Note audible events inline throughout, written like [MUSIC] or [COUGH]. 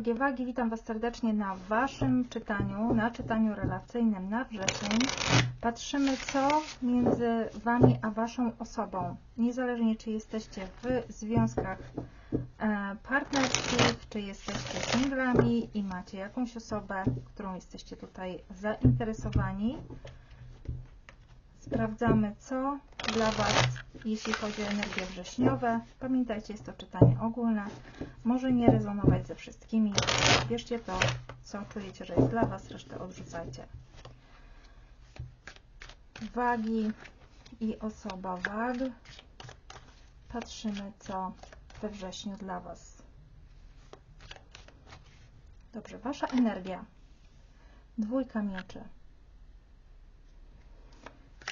drogie wagi, witam Was serdecznie na Waszym czytaniu, na czytaniu relacyjnym na wrzesień. Patrzymy, co między Wami a Waszą osobą, niezależnie czy jesteście w związkach e, partnerskich, czy jesteście singlami i macie jakąś osobę, którą jesteście tutaj zainteresowani. Sprawdzamy, co dla Was, jeśli chodzi o energie wrześniowe. Pamiętajcie, jest to czytanie ogólne. Może nie rezonować ze wszystkimi. Bierzcie to, co czujecie, że jest dla Was, resztę odrzucajcie. Wagi i osoba wag. Patrzymy, co we wrześniu dla Was. Dobrze, Wasza energia. Dwójka mieczy.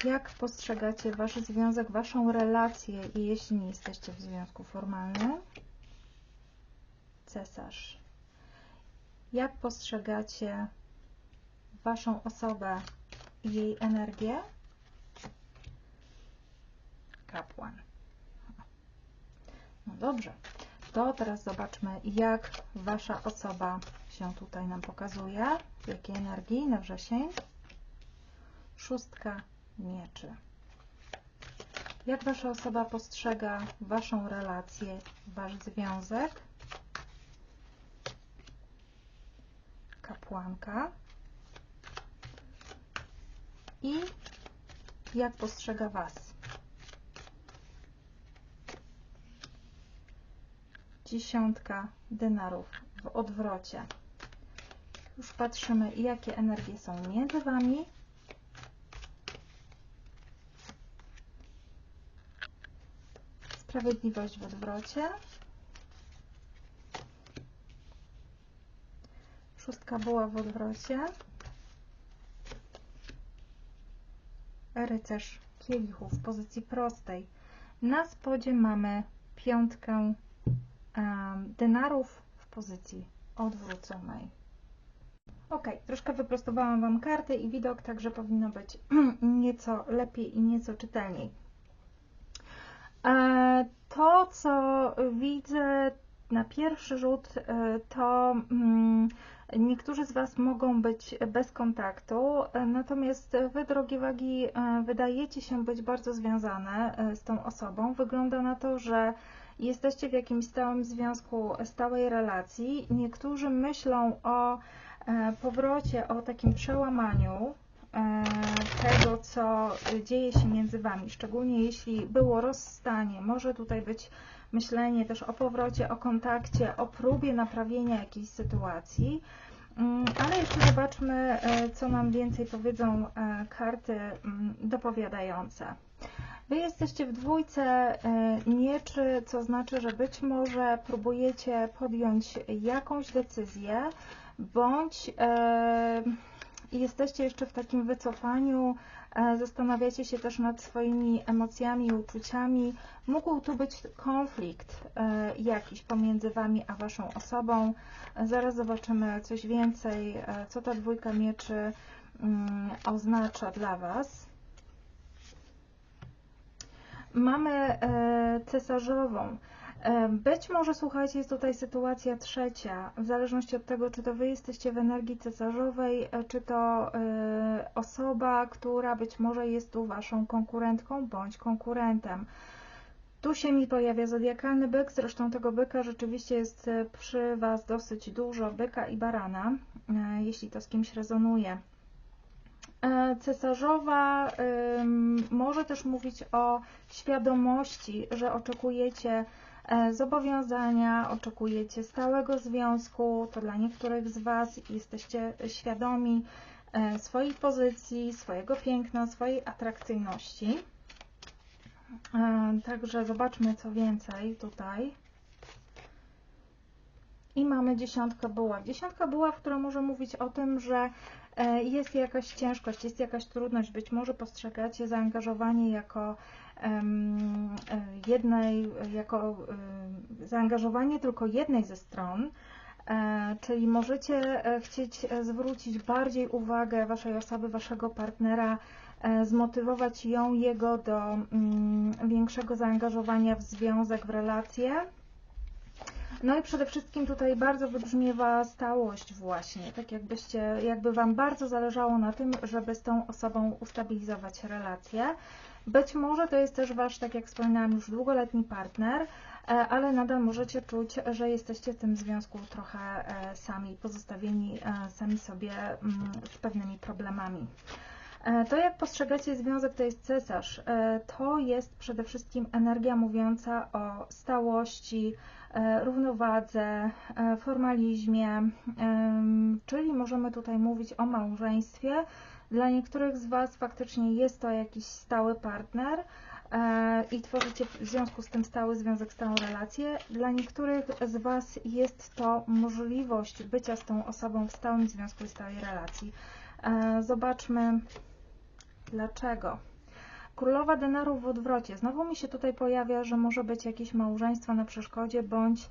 Jak postrzegacie Wasz związek, Waszą relację, jeśli nie jesteście w związku formalnym? Cesarz. Jak postrzegacie Waszą osobę i jej energię? Kapłan. No dobrze. To teraz zobaczmy, jak Wasza osoba się tutaj nam pokazuje. Jakiej energii na wrzesień? Szóstka mieczy. Jak Wasza osoba postrzega Waszą relację, Wasz związek? Kapłanka. I jak postrzega Was? Dziesiątka denarów w odwrocie. Już patrzymy, jakie energie są między Wami Sprawiedliwość w odwrocie. Szóstka była w odwrocie. Rycerz kielichów w pozycji prostej. Na spodzie mamy piątkę um, denarów w pozycji odwróconej. Ok, troszkę wyprostowałam Wam karty i widok, także powinno być [CLEARS THROAT] nieco lepiej i nieco czytelniej. E, to, co widzę na pierwszy rzut, e, to mm, niektórzy z Was mogą być bez kontaktu, e, natomiast Wy, drogie wagi, wydajecie się być bardzo związane z tą osobą. Wygląda na to, że jesteście w jakimś stałym związku, stałej relacji. Niektórzy myślą o powrocie, o takim przełamaniu, tego, co dzieje się między Wami, szczególnie jeśli było rozstanie. Może tutaj być myślenie też o powrocie, o kontakcie, o próbie naprawienia jakiejś sytuacji. Mm, ale jeszcze zobaczmy, e, co nam więcej powiedzą e, karty mm, dopowiadające. Wy jesteście w dwójce mieczy, co znaczy, że być może próbujecie podjąć jakąś decyzję, bądź jesteście jeszcze w takim wycofaniu, e, zastanawiacie się też nad swoimi emocjami uczuciami, mógł tu być konflikt e, jakiś pomiędzy Wami a Waszą osobą. Zaraz zobaczymy coś więcej, e, co ta dwójka mieczy mm, oznacza dla Was. Mamy cesarzową. Być może, słuchajcie, jest tutaj sytuacja trzecia, w zależności od tego, czy to Wy jesteście w energii cesarzowej, e, czy to e, osoba, która być może jest tu Waszą konkurentką bądź konkurentem. Tu się mi pojawia zodiakalny byk, zresztą tego byka rzeczywiście jest e, przy Was dosyć dużo, byka i barana, jeśli to z kimś rezonuje. Cesarzowa może też mówić o świadomości, że oczekujecie zobowiązania, oczekujecie stałego związku, to dla niektórych z Was jesteście świadomi e, swojej pozycji, swojego piękna, swojej atrakcyjności. E, także zobaczmy co więcej tutaj. I mamy dziesiątkę buław. Dziesiątka buław, która może mówić o tym, że jest jakaś ciężkość, jest jakaś trudność, być może postrzegacie zaangażowanie jako E, jednej, jako zaangażowanie tylko jednej ze stron, e, czyli możecie e, chcieć zwrócić bardziej uwagę Waszej osoby, Waszego partnera, zmotywować ją, jego do mm, większego zaangażowania w związek, w relacje. No i przede wszystkim tutaj bardzo wybrzmiewa stałość właśnie, tak jakbyście, jakby Wam bardzo zależało na tym, żeby z tą osobą ustabilizować relacje. Być może to jest też Wasz, tak jak wspominałam, już długoletni partner, e, ale nadal możecie czuć, że jesteście w tym związku trochę e, sami, pozostawieni e, sami sobie mm, z pewnymi problemami. To, jak postrzegacie związek, to jest cesarz. To jest przede wszystkim energia mówiąca o stałości, równowadze, formalizmie, czyli możemy tutaj mówić o małżeństwie, dla niektórych z Was faktycznie jest to jakiś stały partner e, i tworzycie w związku z tym stały związek, stałą relację. Dla niektórych z Was jest to możliwość bycia z tą osobą w stałym związku i stałej relacji. E, zobaczmy dlaczego. Królowa denarów w odwrocie. Znowu mi się tutaj pojawia, że może być jakieś małżeństwo na przeszkodzie, bądź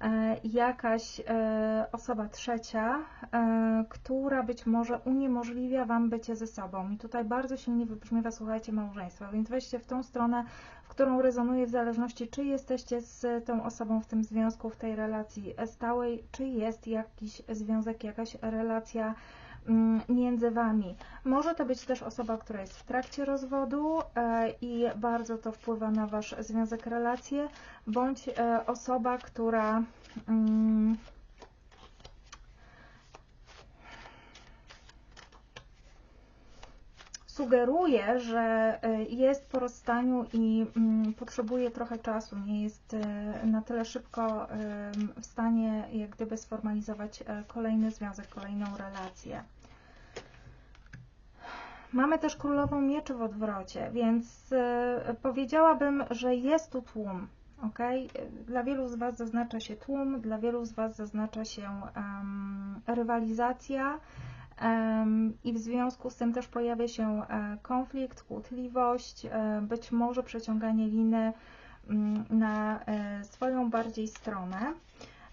E, jakaś e, osoba trzecia, e, która być może uniemożliwia Wam bycie ze sobą. I tutaj bardzo silnie wybrzmiewa, słuchajcie, małżeństwa, więc weźcie w tą stronę, w którą rezonuje w zależności, czy jesteście z tą osobą w tym związku, w tej relacji stałej, czy jest jakiś związek, jakaś relacja między Wami. Może to być też osoba, która jest w trakcie rozwodu e, i bardzo to wpływa na Wasz związek, relacje, bądź e, osoba, która sugeruje, że e, jest po rozstaniu i mm, potrzebuje trochę czasu, nie jest na tyle szybko w stanie jak gdyby sformalizować kolejny związek, kolejną relację. Mamy też królową mieczy w odwrocie, więc e, powiedziałabym, że jest tu tłum. Ok? Dla wielu z Was zaznacza się tłum, dla wielu z Was zaznacza się um, rywalizacja i w związku z tym też pojawia się um, konflikt, kłótliwość, e, być może przeciąganie liny mm, na swoją bardziej stronę.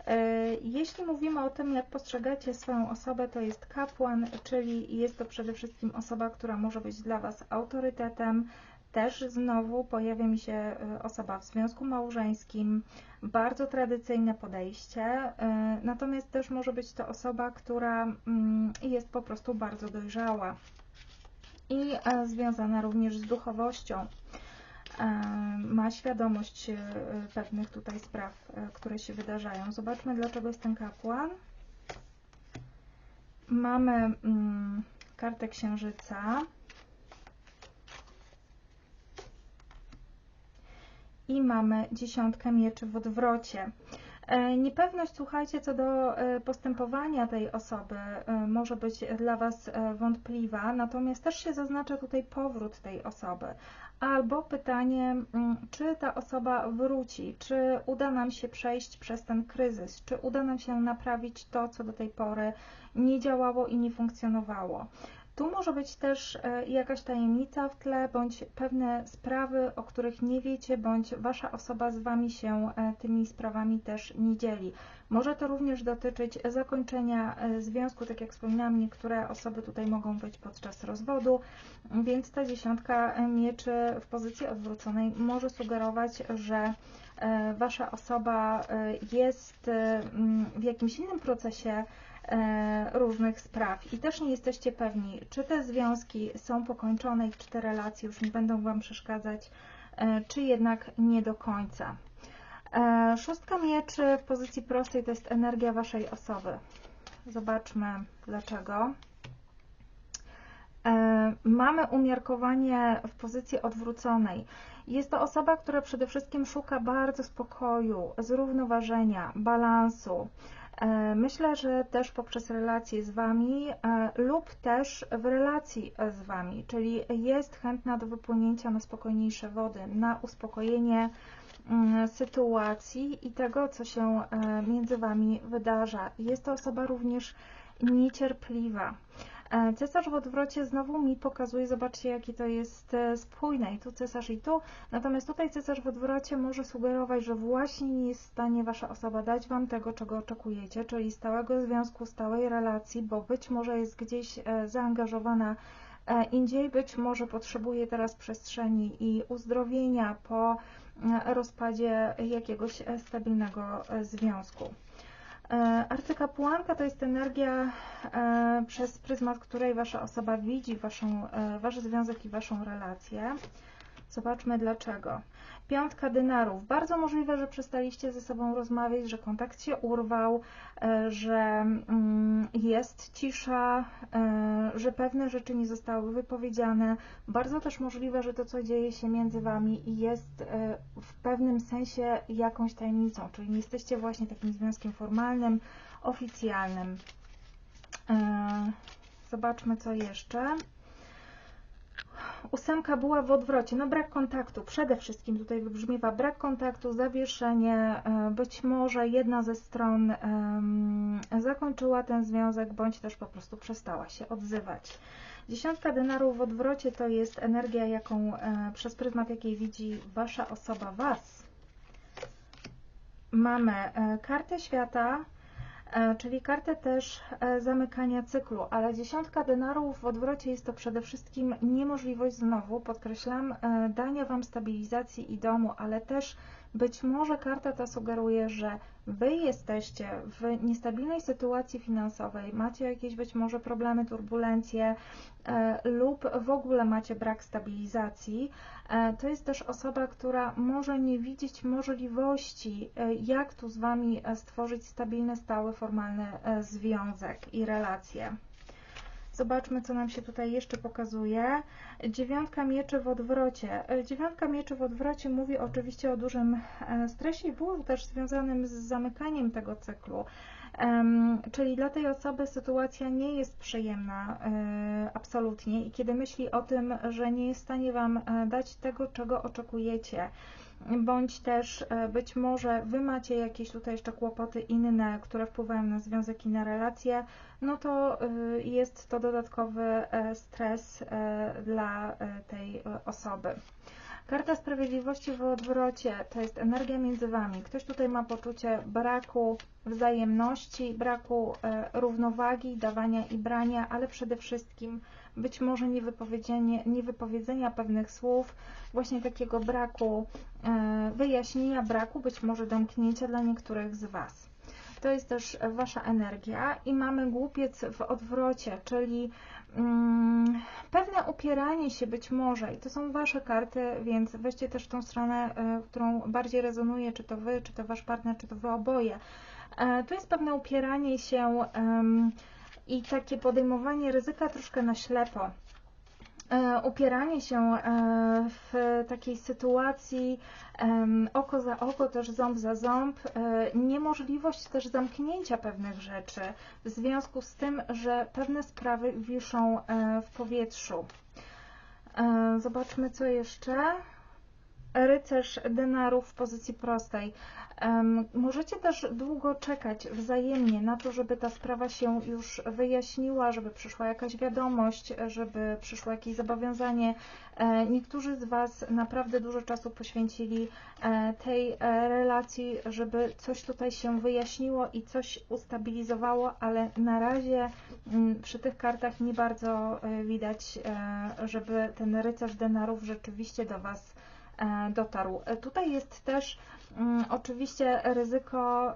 E, jeśli mówimy o tym, jak postrzegacie swoją osobę, to jest kapłan, czyli jest to przede wszystkim osoba, która może być dla Was autorytetem. Też znowu pojawia mi się e, osoba w związku małżeńskim, bardzo tradycyjne podejście, e, natomiast też może być to osoba, która mm, jest po prostu bardzo dojrzała i związana również z duchowością ma świadomość e, pewnych tutaj spraw, e, które się wydarzają. Zobaczmy, dlaczego jest ten kapłan. Mamy mm, kartę księżyca. I mamy dziesiątkę mieczy w odwrocie. E, niepewność, słuchajcie, co do postępowania tej osoby może być dla Was wątpliwa, natomiast też się zaznacza tutaj powrót tej osoby albo pytanie, mm, czy ta osoba wróci, czy uda nam się przejść przez ten kryzys, czy uda nam się naprawić to, co do tej pory nie działało i nie funkcjonowało. Tu może być też e, jakaś tajemnica w tle, bądź pewne sprawy, o których nie wiecie, bądź Wasza osoba z Wami się e, tymi sprawami też nie dzieli. Może to również dotyczyć zakończenia e, związku, tak jak wspominałam, niektóre osoby tutaj mogą być podczas rozwodu, więc ta dziesiątka mieczy w pozycji odwróconej może sugerować, że Wasza osoba jest w jakimś innym procesie różnych spraw i też nie jesteście pewni, czy te związki są pokończone i czy te relacje już nie będą Wam przeszkadzać, e, czy jednak nie do końca. E, szóstka mieczy w pozycji prostej to jest energia Waszej osoby. Zobaczmy dlaczego. Mamy umiarkowanie w pozycji odwróconej. Jest to osoba, która przede wszystkim szuka bardzo spokoju, zrównoważenia, balansu, E, myślę, że też poprzez relacje z Wami e, lub też w relacji z Wami, czyli jest chętna do wypłynięcia na spokojniejsze wody, na uspokojenie mm, sytuacji i tego, co się e, między Wami wydarza. Jest to osoba również niecierpliwa. E, cesarz w odwrocie znowu mi pokazuje, zobaczcie jaki to jest e, spójne. I tu cesarz i tu, natomiast tutaj cesarz w odwrocie może sugerować, że właśnie nie jest w stanie Wasza osoba dać Wam tego, czego oczekujecie, czyli stałego związku, stałej relacji, bo być może jest gdzieś e, zaangażowana indziej, być może potrzebuje teraz przestrzeni i uzdrowienia po rozpadzie jakiegoś stabilnego związku. Arcykapłanka to jest energia, przez pryzmat której Wasza osoba widzi waszą, Wasz związek i Waszą relację. Zobaczmy dlaczego. Piątka dynarów. Bardzo możliwe, że przestaliście ze sobą rozmawiać, że kontakt się urwał, e, że mm, jest cisza, e, że pewne rzeczy nie zostały wypowiedziane. Bardzo też możliwe, że to, co dzieje się między Wami jest e, w pewnym sensie jakąś tajemnicą, czyli nie jesteście właśnie takim związkiem formalnym, oficjalnym. Zobaczmy, co jeszcze. Ósemka była w odwrocie, no brak kontaktu. Przede wszystkim tutaj wybrzmiewa brak kontaktu, zawieszenie. E, być może jedna ze stron zakończyła ten związek, bądź też po prostu przestała się odzywać. Dziesiątka denarów w odwrocie to jest energia, jaką e, przez pryzmat jakiej widzi Wasza osoba Was. Mamy e, kartę świata, czyli kartę też e, zamykania cyklu, ale dziesiątka denarów w odwrocie jest to przede wszystkim niemożliwość znowu, podkreślam, e, dania Wam stabilizacji i domu, ale też być może karta ta sugeruje, że Wy jesteście w niestabilnej sytuacji finansowej, macie jakieś być może problemy, turbulencje e, lub w ogóle macie brak stabilizacji. E, to jest też osoba, która może nie widzieć możliwości, e, jak tu z Wami stworzyć stabilny, stały, formalny związek i relacje. Zobaczmy, co nam się tutaj jeszcze pokazuje. Dziewiątka mieczy w odwrocie. Dziewiątka mieczy w odwrocie mówi oczywiście o dużym e, stresie i bólu też związanym z zamykaniem tego cyklu. Czyli dla tej osoby sytuacja nie jest przyjemna e, absolutnie i kiedy myśli o tym, że nie jest w stanie Wam e, dać tego, czego oczekujecie, bądź też e, być może Wy macie jakieś tutaj jeszcze kłopoty inne, które wpływają na związek i na relacje, no to e, jest to dodatkowy e, stres dla tej osoby. Karta Sprawiedliwości w odwrocie to jest energia między Wami. Ktoś tutaj ma poczucie braku wzajemności, braku równowagi, dawania i brania, ale przede wszystkim być może niewypowiedzenie, niewypowiedzenia pewnych słów, właśnie takiego braku e, wyjaśnienia, braku być może domknięcia dla niektórych z Was. To jest też Wasza energia i mamy głupiec w odwrocie, czyli mm, pewne upieranie się być może i to są Wasze karty, więc weźcie też tą stronę, y, którą bardziej rezonuje, czy to Wy, czy to Wasz partner, czy to Wy oboje. Y, to jest pewne upieranie się i takie podejmowanie ryzyka troszkę na ślepo. E, upieranie się e, w takiej sytuacji oko za oko, też ząb za ząb, e, niemożliwość też zamknięcia pewnych rzeczy w związku z tym, że pewne sprawy wiszą w powietrzu. Zobaczmy co jeszcze. Rycerz denarów w pozycji prostej. Możecie też długo czekać wzajemnie na to, żeby ta sprawa się już wyjaśniła, żeby przyszła jakaś wiadomość, żeby przyszło jakieś zobowiązanie. E, niektórzy z Was naprawdę dużo czasu poświęcili e, tej e, relacji, żeby coś tutaj się wyjaśniło i coś ustabilizowało, ale na razie mm, przy tych kartach nie bardzo widać, żeby ten rycerz denarów rzeczywiście do Was dotarł. Tutaj jest też Mm, oczywiście ryzyko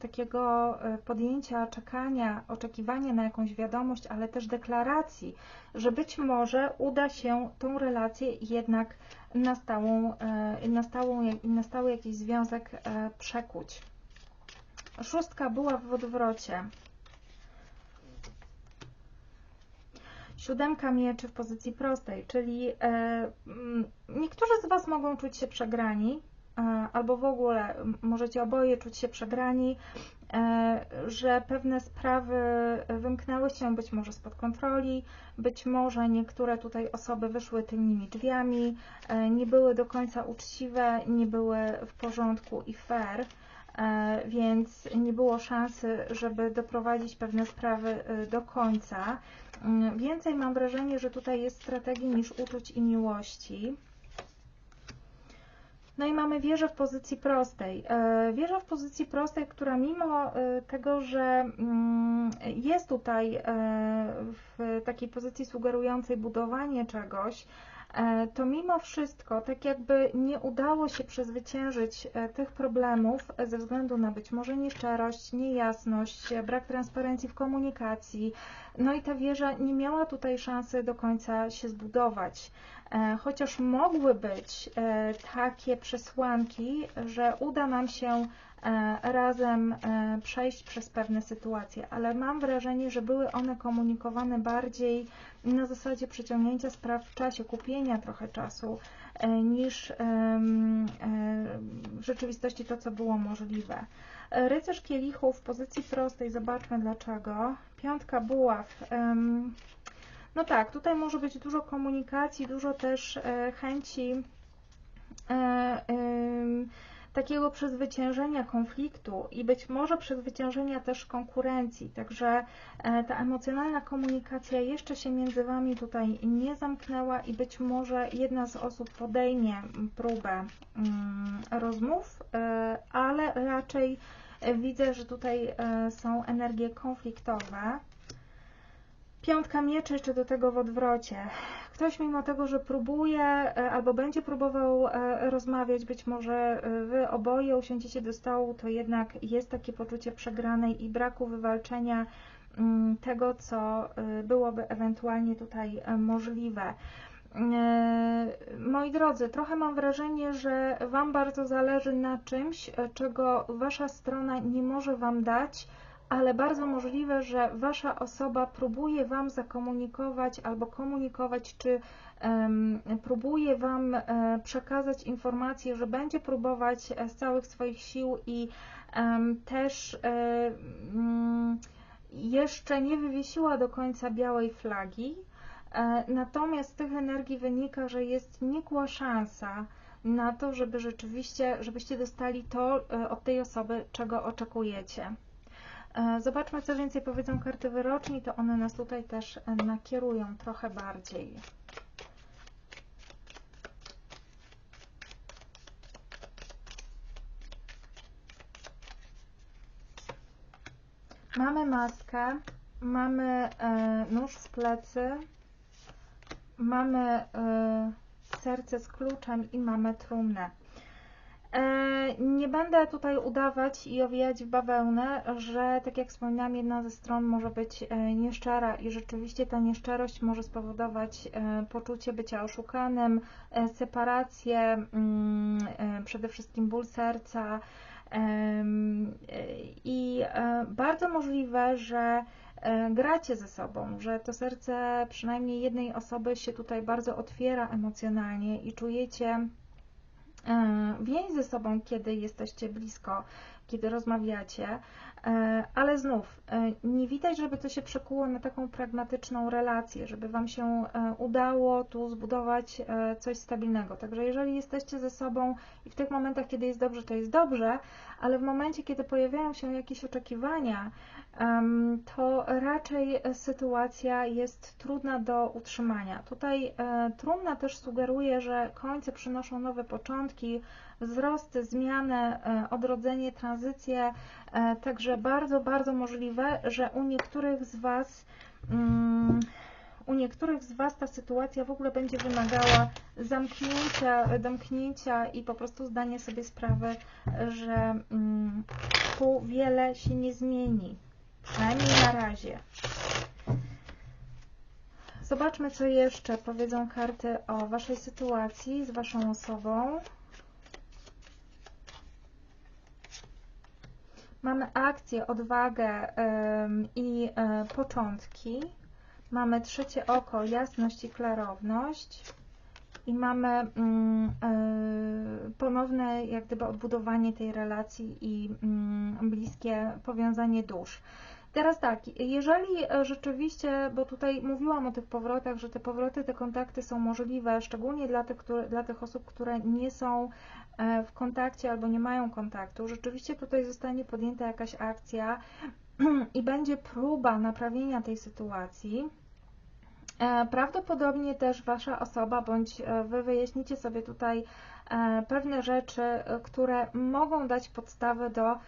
takiego e, podjęcia, czekania, oczekiwania na jakąś wiadomość, ale też deklaracji, że być może uda się tą relację jednak na, stałą, e, na, stałą, na stały jakiś związek e, przekuć. Szóstka była w odwrocie. Siódemka mieczy w pozycji prostej, czyli niektórzy z Was mogą czuć się przegrani, albo w ogóle możecie oboje czuć się przegrani, e, że pewne sprawy wymknęły się być może spod kontroli, być może niektóre tutaj osoby wyszły tylnymi drzwiami, e, nie były do końca uczciwe, nie były w porządku i fair, e, więc nie było szansy, żeby doprowadzić pewne sprawy do końca. Mm, więcej mam wrażenie, że tutaj jest strategii niż uczuć i miłości. No i mamy wieżę w pozycji prostej. E, wieża w pozycji prostej, która mimo e, tego, że mm, jest tutaj e, w takiej pozycji sugerującej budowanie czegoś, to mimo wszystko, tak jakby nie udało się przezwyciężyć tych problemów ze względu na być może nieszczerość, niejasność, brak transparencji w komunikacji, no i ta wieża nie miała tutaj szansy do końca się zbudować. E, chociaż mogły być e, takie przesłanki, że uda nam się e, razem przejść przez pewne sytuacje, ale mam wrażenie, że były one komunikowane bardziej na zasadzie przeciągnięcia spraw w czasie, kupienia trochę czasu, niż w rzeczywistości to, co było możliwe. Rycerz kielichów w pozycji prostej, zobaczmy dlaczego. Piątka buław. No tak, tutaj może być dużo komunikacji, dużo też e, chęci e, takiego przezwyciężenia konfliktu i być może przezwyciężenia też konkurencji. Także e, ta emocjonalna komunikacja jeszcze się między Wami tutaj nie zamknęła i być może jedna z osób podejmie próbę mm, rozmów, ale raczej widzę, że tutaj są energie konfliktowe. Piątka mieczy jeszcze do tego w odwrocie. Ktoś mimo tego, że próbuje e, albo będzie próbował e, rozmawiać, być może e, wy oboje usiądziecie do stołu, to jednak jest takie poczucie przegranej i braku wywalczenia mm, tego, co byłoby ewentualnie tutaj możliwe. Moi drodzy, trochę mam wrażenie, że Wam bardzo zależy na czymś, czego Wasza strona nie może Wam dać, ale bardzo możliwe, że Wasza osoba próbuje Wam zakomunikować albo komunikować, czy um, próbuje Wam um, przekazać informację, że będzie próbować e, z całych swoich sił i um, też jeszcze nie wywiesiła do końca białej flagi. Natomiast z tych energii wynika, że jest nikła szansa na to, żeby rzeczywiście, żebyście dostali to od tej osoby, czego oczekujecie. E, zobaczmy, co więcej powiedzą karty wyroczni, to one nas tutaj też e, nakierują trochę bardziej. Mamy maskę, mamy e, nóż w plecy, mamy serce z kluczem i mamy trumnę. E, nie będę tutaj udawać i owijać w bawełnę, że tak jak wspominałam, jedna ze stron może być e, nieszczera i rzeczywiście ta nieszczerość może spowodować e, poczucie bycia oszukanym, separację, mm, przede wszystkim ból serca i bardzo możliwe, że gracie ze sobą, że to serce przynajmniej jednej osoby się tutaj bardzo otwiera emocjonalnie i czujecie więź ze sobą, kiedy jesteście blisko, kiedy rozmawiacie, e, ale znów e, nie widać, żeby to się przekuło na taką pragmatyczną relację, żeby Wam się udało tu zbudować coś stabilnego. Także jeżeli jesteście ze sobą i w tych momentach, kiedy jest dobrze, to jest dobrze, ale w momencie, kiedy pojawiają się jakieś oczekiwania, to raczej sytuacja jest trudna do utrzymania. Tutaj e, trumna też sugeruje, że końce przynoszą nowe początki, wzrosty, zmiany, e, odrodzenie, tranzycję, e, także bardzo, bardzo możliwe, że u niektórych z Was mm, u niektórych z Was ta sytuacja w ogóle będzie wymagała zamknięcia, domknięcia i po prostu zdania sobie sprawy, że mm, tu wiele się nie zmieni. Przynajmniej na razie. Zobaczmy, co jeszcze powiedzą karty o Waszej sytuacji z Waszą osobą. Mamy akcję, odwagę i y, początki. Mamy trzecie oko, jasność i klarowność. I mamy mm, y, ponowne jak gdyby odbudowanie tej relacji i y, bliskie powiązanie dusz. Teraz tak, jeżeli e, rzeczywiście, bo tutaj mówiłam o tych powrotach, że te powroty, te kontakty są możliwe, szczególnie dla tych, które, dla tych osób, które nie są e, w kontakcie albo nie mają kontaktu, rzeczywiście tutaj zostanie podjęta jakaś akcja [CLEARS THROAT] i będzie próba naprawienia tej sytuacji, E, Prawdopodobnie też Wasza osoba bądź Wy wyjaśnicie sobie tutaj pewne rzeczy, które mogą dać podstawy do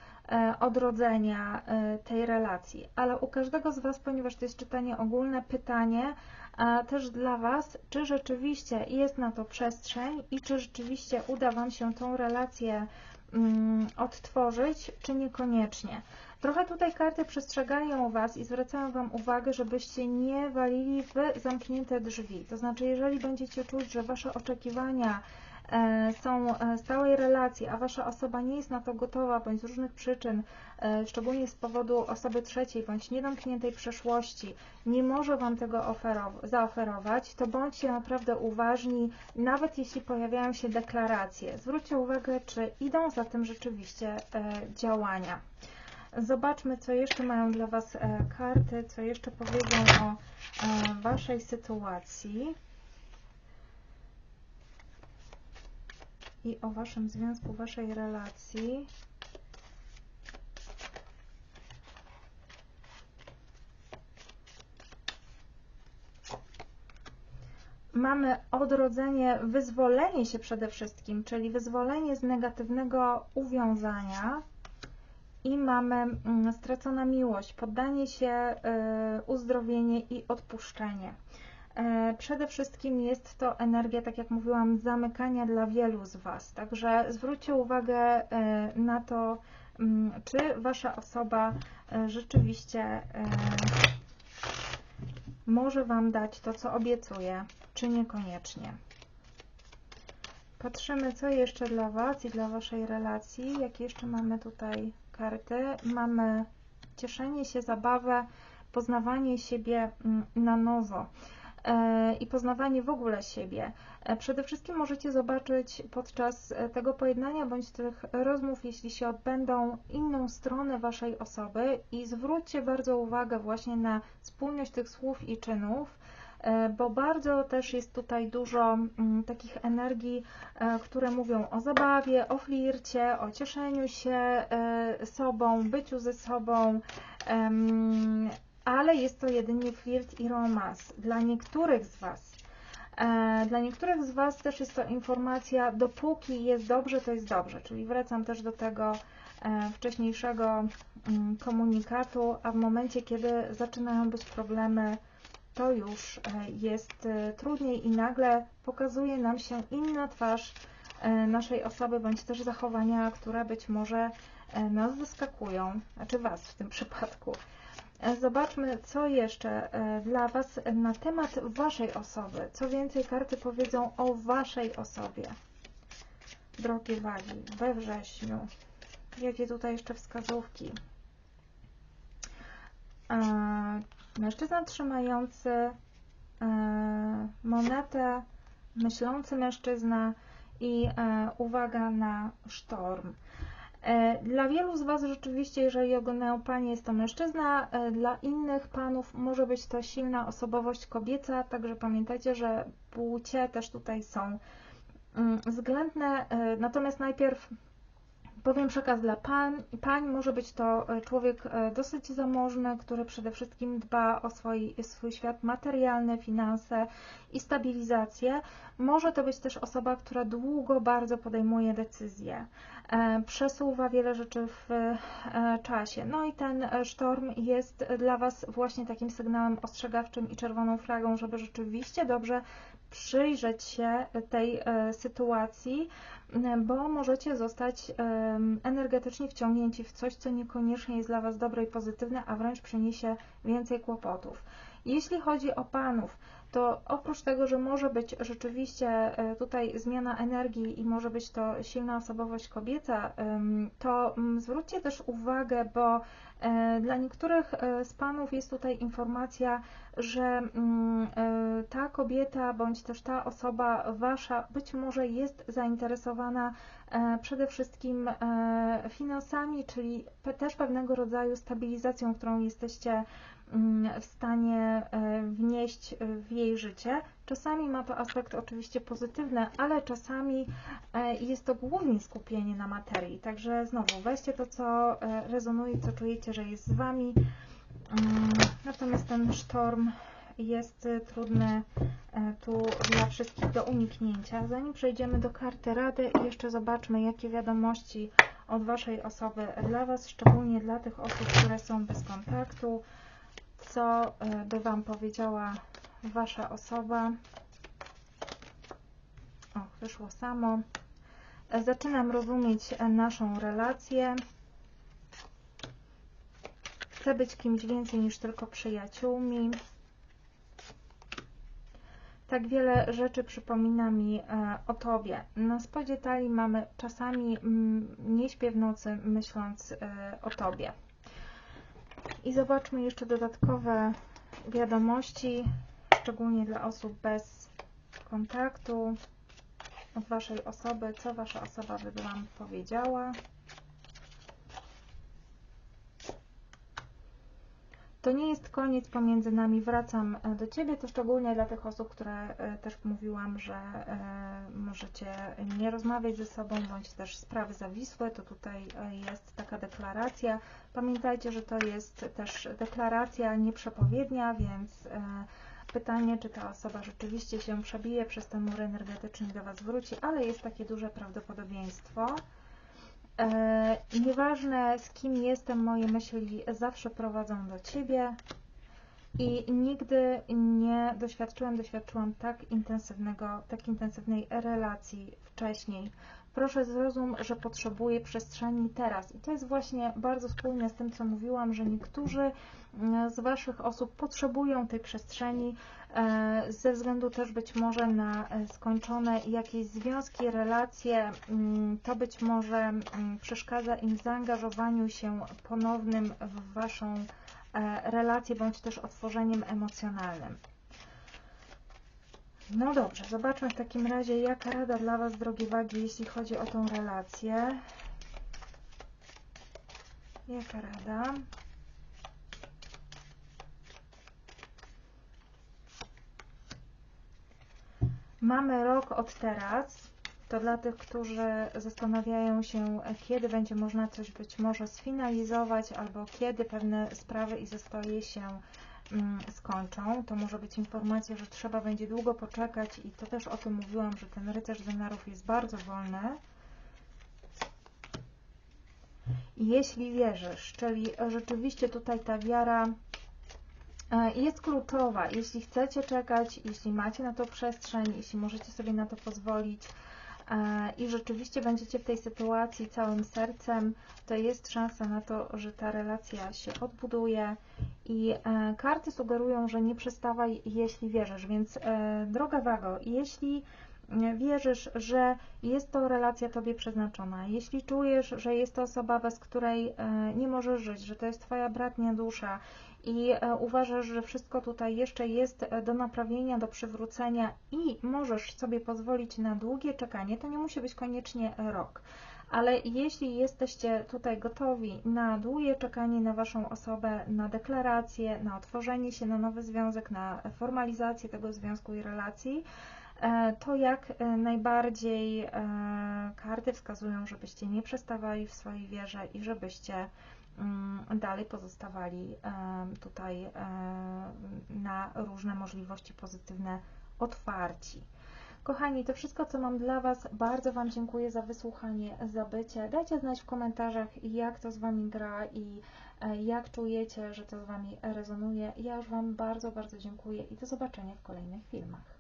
odrodzenia e, tej relacji. Ale u każdego z Was, ponieważ to jest czytanie ogólne, pytanie e, też dla Was, czy rzeczywiście jest na to przestrzeń i czy rzeczywiście uda Wam się tą relację mm, odtworzyć, czy niekoniecznie. Trochę tutaj karty przestrzegają Was i zwracają Wam uwagę, żebyście nie walili w zamknięte drzwi. To znaczy, jeżeli będziecie czuć, że Wasze oczekiwania e, są e, stałej relacji, a Wasza osoba nie jest na to gotowa, bądź z różnych przyczyn, e, szczególnie z powodu osoby trzeciej, bądź niedomkniętej przeszłości, nie może Wam tego oferow- zaoferować, to bądźcie naprawdę uważni, nawet jeśli pojawiają się deklaracje. Zwróćcie uwagę, czy idą za tym rzeczywiście e, działania. Zobaczmy, co jeszcze mają dla Was e, karty, co jeszcze powiedzą o e, Waszej sytuacji i o Waszym związku, Waszej relacji. Mamy odrodzenie, wyzwolenie się przede wszystkim, czyli wyzwolenie z negatywnego uwiązania i mamy mm, stracona miłość, poddanie się, y, uzdrowienie i odpuszczenie. E, Przede wszystkim jest to energia, tak jak mówiłam, zamykania dla wielu z Was. Także zwróćcie uwagę e, na to, mm, czy Wasza osoba e, rzeczywiście może Wam dać to, co obiecuje, czy niekoniecznie. Patrzymy, co jeszcze dla Was i dla Waszej relacji. Jakie jeszcze mamy tutaj karty? Mamy cieszenie się, zabawę, poznawanie siebie mm, na nowo i poznawanie w ogóle siebie. E, Przede wszystkim możecie zobaczyć podczas e, tego pojednania bądź tych rozmów, jeśli się odbędą, inną stronę Waszej osoby i zwróćcie bardzo uwagę właśnie na spójność tych słów i czynów, e, bo bardzo też jest tutaj dużo mm, takich energii, e, które mówią o zabawie, o flircie, o cieszeniu się e, sobą, byciu ze sobą, ale jest to jedynie flirt i romans dla niektórych z Was. E, Dla niektórych z Was też jest to informacja, dopóki jest dobrze, to jest dobrze. Czyli wracam też do tego e, wcześniejszego mm, komunikatu, a w momencie, kiedy zaczynają być problemy, to już e, jest trudniej i nagle pokazuje nam się inna twarz naszej osoby, bądź też zachowania, które być może nas zaskakują, znaczy Was w tym [LAUGHS] przypadku. E, Zobaczmy, co jeszcze e, dla Was na temat Waszej osoby. Co więcej, karty powiedzą o Waszej osobie. Drogie wagi, we wrześniu. Jakie tutaj jeszcze wskazówki? E, Mężczyzna trzymający monetę, myślący mężczyzna i uwaga na sztorm. E, Dla wielu z Was rzeczywiście, jeżeli oglądają Panie, jest to mężczyzna, e, dla innych Panów może być to silna osobowość kobieca, także pamiętajcie, że płcie też tutaj są mm, względne. E, Natomiast najpierw powiem przekaz dla pań. pań. Może być to e, człowiek e, dosyć zamożny, który przede wszystkim dba o swój, swój świat materialny, finanse i stabilizację. Może to być też osoba, która długo bardzo podejmuje decyzje, e, przesuwa wiele rzeczy w czasie. No i ten sztorm jest dla Was właśnie takim sygnałem ostrzegawczym i czerwoną flagą, żeby rzeczywiście dobrze przyjrzeć się tej e, sytuacji, m, bo możecie zostać em, energetycznie wciągnięci w coś, co niekoniecznie jest dla Was dobre i pozytywne, a wręcz przyniesie więcej kłopotów. Jeśli chodzi o panów, to oprócz tego, że może być rzeczywiście e, tutaj zmiana energii i może być to silna osobowość kobieca, em, to mm, zwróćcie też uwagę, bo e, dla niektórych e, z panów jest tutaj informacja, że mm, ta kobieta bądź też ta osoba wasza być może jest zainteresowana przede wszystkim finansami, czyli też pewnego rodzaju stabilizacją, którą jesteście w stanie e, wnieść w jej życie. Czasami ma to aspekt oczywiście pozytywny, ale czasami e, jest to głównie skupienie na materii. Także znowu weźcie to, co e, rezonuje, co czujecie, że jest z Wami. Mm, Natomiast ten sztorm jest trudny e, tu dla wszystkich do uniknięcia. Zanim przejdziemy do karty Rady, jeszcze zobaczmy, jakie wiadomości od Waszej osoby dla Was, szczególnie dla tych osób, które są bez kontaktu, co e, by Wam powiedziała Wasza osoba. O, wyszło samo. E, zaczynam rozumieć naszą relację. Chcę być kimś więcej niż tylko przyjaciółmi. Tak wiele rzeczy przypomina mi e, o Tobie. Na spodzie talii mamy czasami mm, nie śpię w nocy myśląc e, o Tobie. I zobaczmy jeszcze dodatkowe wiadomości, szczególnie dla osób bez kontaktu od Waszej osoby, co Wasza osoba by Wam powiedziała. To nie jest koniec pomiędzy nami, wracam e, do Ciebie, to szczególnie dla tych osób, które e, też mówiłam, że e, możecie nie rozmawiać ze sobą, bądź też sprawy zawisłe, to tutaj jest taka deklaracja. Pamiętajcie, że to jest też deklaracja, nie przepowiednia, więc pytanie, czy ta osoba rzeczywiście się przebije przez ten mur energetyczny i do Was wróci, ale jest takie duże prawdopodobieństwo. E, nieważne z kim jestem, moje myśli zawsze prowadzą do Ciebie i nigdy nie doświadczyłam, doświadczyłam tak intensywnego, tak intensywnej relacji wcześniej. Proszę zrozum, że potrzebuję przestrzeni teraz. I to jest właśnie bardzo spójne z tym, co mówiłam, że niektórzy mm, z Waszych osób potrzebują tej przestrzeni e, ze względu też być może na e, skończone jakieś związki, relacje. Mm, to być może mm, przeszkadza im w zaangażowaniu się ponownym w Waszą e, relację bądź też otworzeniem emocjonalnym. No dobrze, zobaczmy w takim razie, jaka rada dla Was, drogie wagi, jeśli chodzi o tą relację. Jaka rada? Mamy rok od teraz. To dla tych, którzy zastanawiają się, kiedy będzie można coś być może sfinalizować, albo kiedy pewne sprawy i zastoje się Mm, skończą, to może być informacja, że trzeba będzie długo poczekać i to też o tym mówiłam, że ten rycerz denarów jest bardzo wolny. Jeśli wierzysz, czyli rzeczywiście tutaj ta wiara e, jest kluczowa. Jeśli chcecie czekać, jeśli macie na to przestrzeń, jeśli możecie sobie na to pozwolić, i rzeczywiście będziecie w tej sytuacji całym sercem, to jest szansa na to, że ta relacja się odbuduje. I e, karty sugerują, że nie przestawaj, jeśli wierzysz, więc e, droga Wago, jeśli wierzysz, że jest to relacja Tobie przeznaczona, jeśli czujesz, że jest to osoba, bez której nie możesz żyć, że to jest Twoja bratnia dusza i e, uważasz, że wszystko tutaj jeszcze jest e, do naprawienia, do przywrócenia i możesz sobie pozwolić na długie czekanie, to nie musi być koniecznie rok. Ale jeśli jesteście tutaj gotowi na długie czekanie na Waszą osobę, na deklarację, na otworzenie się na nowy związek, na formalizację tego związku i relacji, e, to jak najbardziej karty wskazują, żebyście nie przestawali w swojej wierze i żebyście dalej pozostawali tutaj na różne możliwości pozytywne otwarci. Kochani, to wszystko, co mam dla Was. Bardzo Wam dziękuję za wysłuchanie, za bycie. Dajcie znać w komentarzach, jak to z Wami gra i e, jak czujecie, że to z Wami rezonuje. Ja już Wam bardzo, bardzo dziękuję i do zobaczenia w kolejnych filmach.